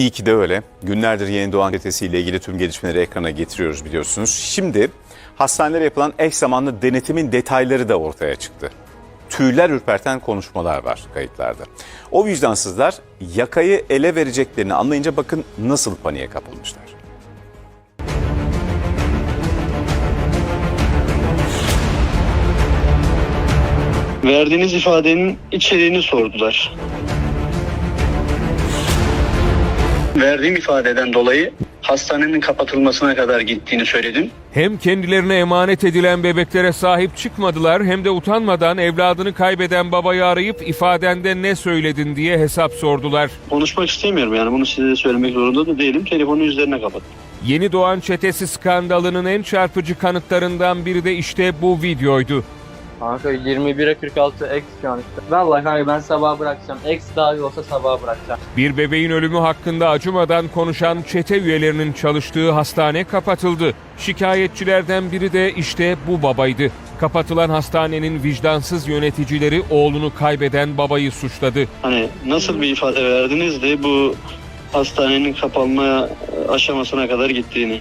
İyi ki de öyle. Günlerdir yeni doğan çetesiyle ilgili tüm gelişmeleri ekrana getiriyoruz biliyorsunuz. Şimdi hastanelere yapılan eş zamanlı denetimin detayları da ortaya çıktı. Tüyler ürperten konuşmalar var kayıtlarda. O vicdansızlar yakayı ele vereceklerini anlayınca bakın nasıl paniğe kapılmışlar. Verdiğiniz ifadenin içeriğini sordular. Verdiğim ifadeden dolayı hastanenin kapatılmasına kadar gittiğini söyledim. Hem kendilerine emanet edilen bebeklere sahip çıkmadılar hem de utanmadan evladını kaybeden babayı arayıp ifadende ne söyledin diye hesap sordular. Konuşmak istemiyorum yani bunu size söylemek zorunda da değilim. Telefonu üzerine kapattım. Yeni doğan çetesi skandalının en çarpıcı kanıtlarından biri de işte bu videoydu. Kanka 21'e 46 X şu an işte. Vallahi kanka ben sabah bırakacağım. X daha iyi olsa sabah bırakacağım. Bir bebeğin ölümü hakkında acımadan konuşan çete üyelerinin çalıştığı hastane kapatıldı. Şikayetçilerden biri de işte bu babaydı. Kapatılan hastanenin vicdansız yöneticileri oğlunu kaybeden babayı suçladı. Hani nasıl bir ifade verdiniz de bu hastanenin kapanma aşamasına kadar gittiğini.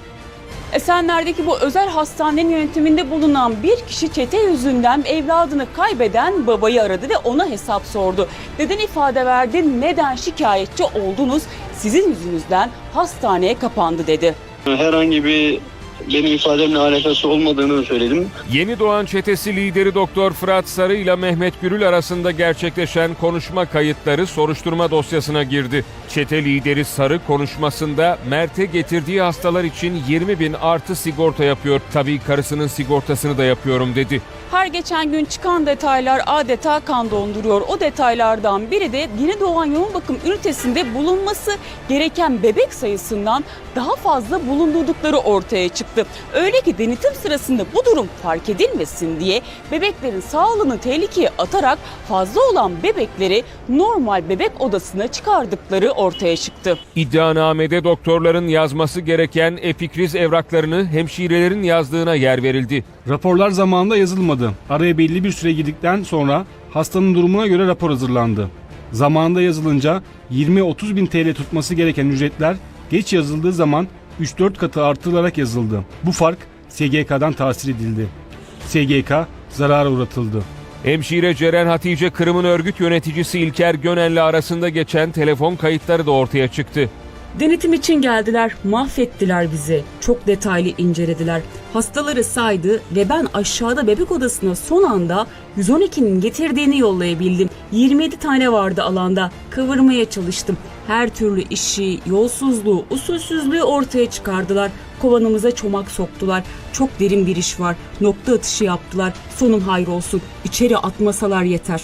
Esenler'deki bu özel hastanenin yönetiminde bulunan bir kişi çete yüzünden evladını kaybeden babayı aradı ve ona hesap sordu. Neden ifade verdin, neden şikayetçi oldunuz, sizin yüzünüzden hastaneye kapandı dedi. Herhangi bir benim ifademle alakası olmadığını söyledim. Yeni doğan çetesi lideri Doktor Fırat Sarı ile Mehmet Gürül arasında gerçekleşen konuşma kayıtları soruşturma dosyasına girdi. Çete lideri Sarı konuşmasında Mert'e getirdiği hastalar için 20 bin artı sigorta yapıyor. Tabii karısının sigortasını da yapıyorum dedi. Her geçen gün çıkan detaylar adeta kan donduruyor. O detaylardan biri de yeni doğan yoğun bakım ünitesinde bulunması gereken bebek sayısından daha fazla bulundurdukları ortaya çıktı. Öyle ki denetim sırasında bu durum fark edilmesin diye bebeklerin sağlığını tehlikeye atarak fazla olan bebekleri normal bebek odasına çıkardıkları ortaya çıktı. İddianamede doktorların yazması gereken epikriz evraklarını hemşirelerin yazdığına yer verildi. Raporlar zamanında yazılmadı. Araya belli bir süre girdikten sonra hastanın durumuna göre rapor hazırlandı. Zamanında yazılınca 20-30 bin TL tutması gereken ücretler geç yazıldığı zaman 3-4 katı artırılarak yazıldı. Bu fark SGK'dan tahsil edildi. SGK zarara uğratıldı. Hemşire Ceren Hatice Kırım'ın örgüt yöneticisi İlker Gönen'le arasında geçen telefon kayıtları da ortaya çıktı. Denetim için geldiler, mahvettiler bizi. Çok detaylı incelediler. Hastaları saydı ve ben aşağıda bebek odasına son anda 112'nin getirdiğini yollayabildim. 27 tane vardı alanda. Kıvırmaya çalıştım. Her türlü işi, yolsuzluğu, usulsüzlüğü ortaya çıkardılar. Kovanımıza çomak soktular. Çok derin bir iş var. Nokta atışı yaptılar. Sonum hayır olsun. İçeri atmasalar yeter.